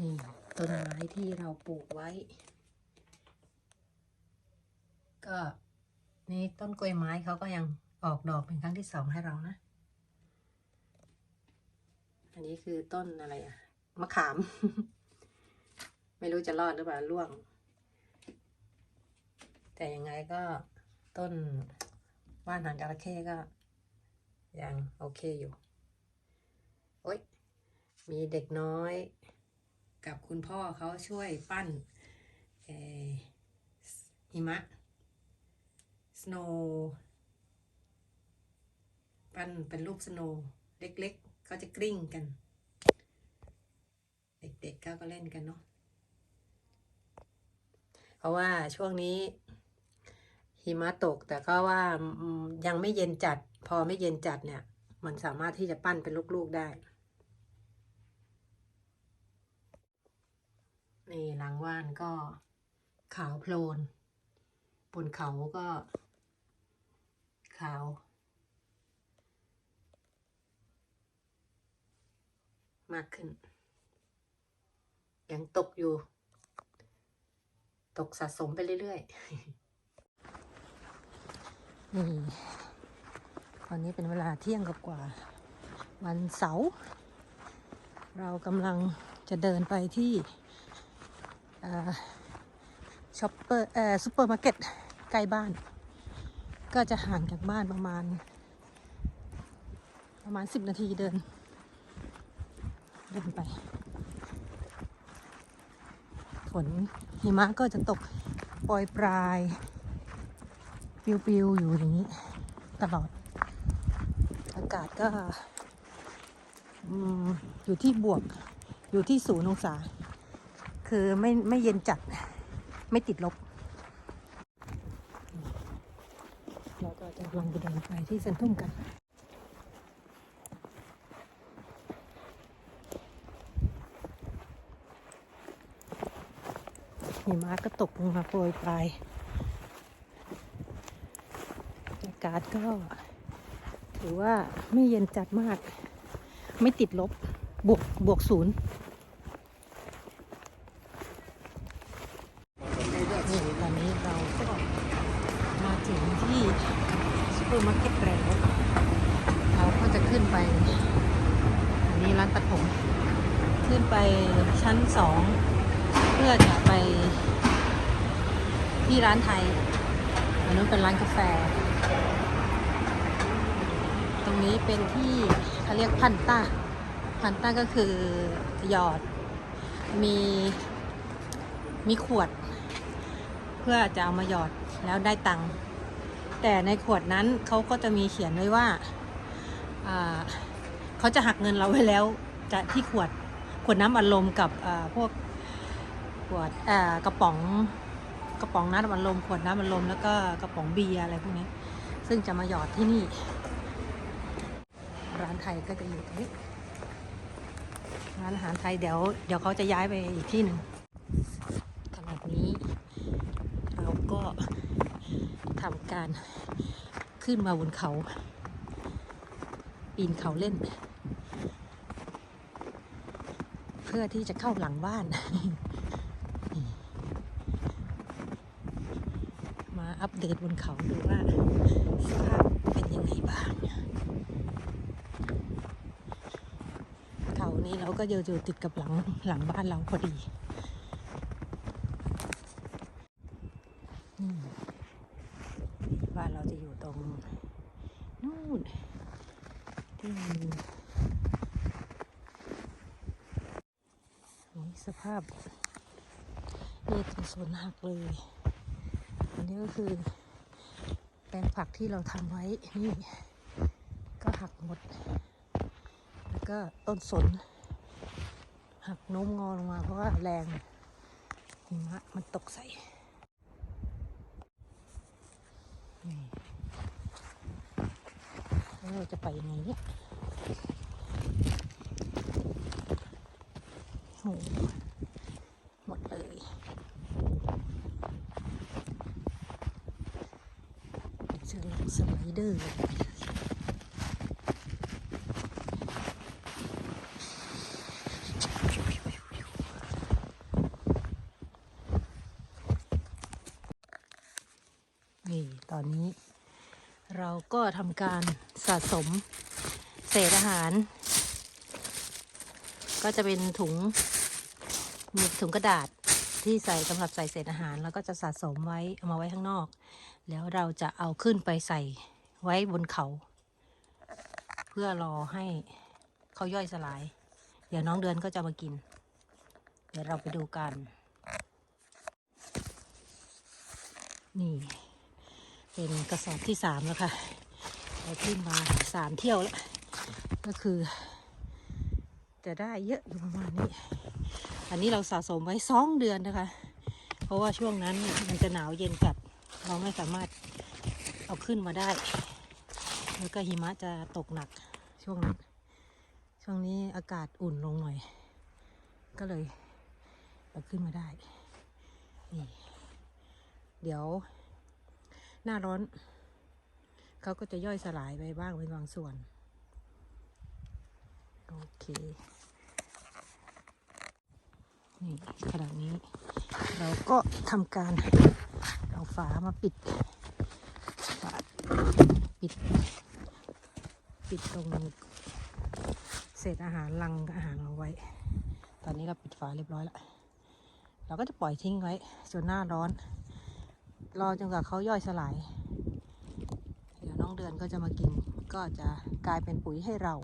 นี่ต้นไม้ที่เราปลูกไว้ ก็นี่ต้นกล้วยไม้เขาก็ยังออกดอกเป็นครั้งที่สองให้เรานะ อันนี้คือต้นอะไรอะมะขาม ไม่รู้จะรอดหรือเปล่าร่วง แต่ยังไงก็ต้นว่านหางจระเข้ก็ ยังโอเคอยู่ โอ๊ย มีเด็กน้อย กับคุณพ่อเขาช่วยปั้นหิมะสโนว์ปั้นเป็นรูปสโนว์เล็กๆเขาจะกลิ้งกัน เด็กๆก็ก็เล่นกันเนาะเพราะว่าช่วงนี้หิมะตกแต่ก็ว่ายังไม่เย็นจัด พอไม่เย็นจัดเนี่ย มันสามารถที่จะปั้นเป็นลูกๆได้ นี่หลังว่านก็ขาวโพลน บนเขาก็ ขาว มากขึ้น ยังตกอยู่ ตกสะสมไปเรื่อยๆ นี่ ตอนนี้เป็นเวลาเที่ยงกับกว่า วันเสาร์เรากำลังจะเดินไปที่ ช็อปเปอร์เอ่อซูเปอร์มาร์เก็ตใกล้บ้าน ก็จะห่างจากบ้านประมาณ ประมาณสิบนาทีเดิน เดินไป ฝนหิมะก็จะตกปล่อยปลายปลิวอยู่อย่างนี้ ตลอด อากาศก็อยู่ที่บวกอยู่ที่ศูนย์องศา คือไม่ไม่เย็นจัด ไม่ติดลบ เราก็จะลองไปเดินไปที่เซนทรัมกันหิมะก็ตกลงมาโปรยปลายอากาศก็ ถือว่าไม่เย็นจัดมาก ไม่ติดลบ บวกบวกศูนย์นี่ตอนนี้เราก็มาถึงที่ ซูมาร์เก็ตแล้วเราก็จะขึ้นไปอันนี้ร้านตัดผม ขึ้นไปชั้นสองเพื่อจะไป ที่ร้านไทยอันนู้นเป็นร้านกาแฟ ตรงนี้เป็นที่เขาเรียกพันต้าพันต้าก็คือหยอดมีมีขวด เพื่อจะเอามาหยอดแล้วได้ตังค์ แต่ในขวดนั้นเขาก็จะมีเขียนไว้ว่าเขาจะหักเงินเราไว้แล้วจะที่ขวดขวดน้ำอัดลมกับพวกขวดกระป๋องกระป๋องน้ำอัดลมขวดน้ำอัดลมแล้วก็กระป๋องเบียร์อะไรพวกนี้ ซึ่งจะมาหยอดที่นี่ ร้านไทยก็จะอยู่ตรงนี้ร้านอาหารไทยเดี๋ยวเดี๋ยวเขาจะย้ายไปอีกที่หนึ่งขณะนี้ เราก็ ทำการขึ้นมาบนเขา ปีนเขาเล่น เพื่อที่จะเข้าหลังบ้าน มาอัปเดตบนเขาดูว่าสภาพเป็นยังไงบ้างเขานี้เราก็อยู่อยู่ติดกับหลังหลังบ้านเราพอดีอืมบ้านเราจะอยู่ตรงนู่นที่มันนี่ สภาพนี่คือสวนหักเลย อันนี้ก็คือแปลงผักที่เราทำไว้ นี่ ก็หักหมด แล้วก็ต้นสน หักโน้มงอลงมาเพราะว่าแรงหิมะมันตกใส่นี่แล้วเราจะไปยังไงเนี่ย โหหมดเลยเจอลูสไลเดอร์นี่ตอนนี้เราก็ทำการสะสม ษอาหาร ก็จะเป็นถุงมีถุงกระดาษที่ใส่สำหรับใส่เศษอาหาร แล้วก็จะสะสมไว้เอามาไว้ข้างนอก แล้วเราจะเอาขึ้นไปใส่ไว้บนเขา เพื่อรอให้เขาย่อยสลาย เดี๋ยวน้องเดือนก็จะมากิน เดี๋ยวเราไปดูกัน นี่ เป็นกระสอบที่สามแล้วค่ะเราขึ้นมาสามเที่ยวแล้ว ก็คือ จะได้เยอะอยู่ประมาณนี้ อันนี้เราสะสมไว้สองเดือนนะคะ เพราะว่าช่วงนั้นมันจะหนาวเย็นจัดเราไม่สามารถเอาขึ้นมาได้ แล้วก็หิมะจะตกหนักช่วงนั้นช่วงนี้อากาศอุ่นลงหน่อย ก็เลยเอาขึ้นมาได้นี่เดี๋ยว หน้าร้อน เขาก็จะย่อยสลายไปบ้างเป็นบางส่วน โอเค นี่ขณะนี้ เราก็ทำการเอาฝามาปิดฝาปิด ปิดตรงเศษอาหารลังอาหารเอาไว้ ตอนนี้เราปิดฝาเรียบร้อยแล้วเราก็จะปล่อยทิ้งไว้จนหน้าร้อน รอจนกว่าเขาย่อยสลาย เดี๋ยวน้องเดือนก็จะมากิน ก็จะกลายเป็นปุ๋ยให้เรา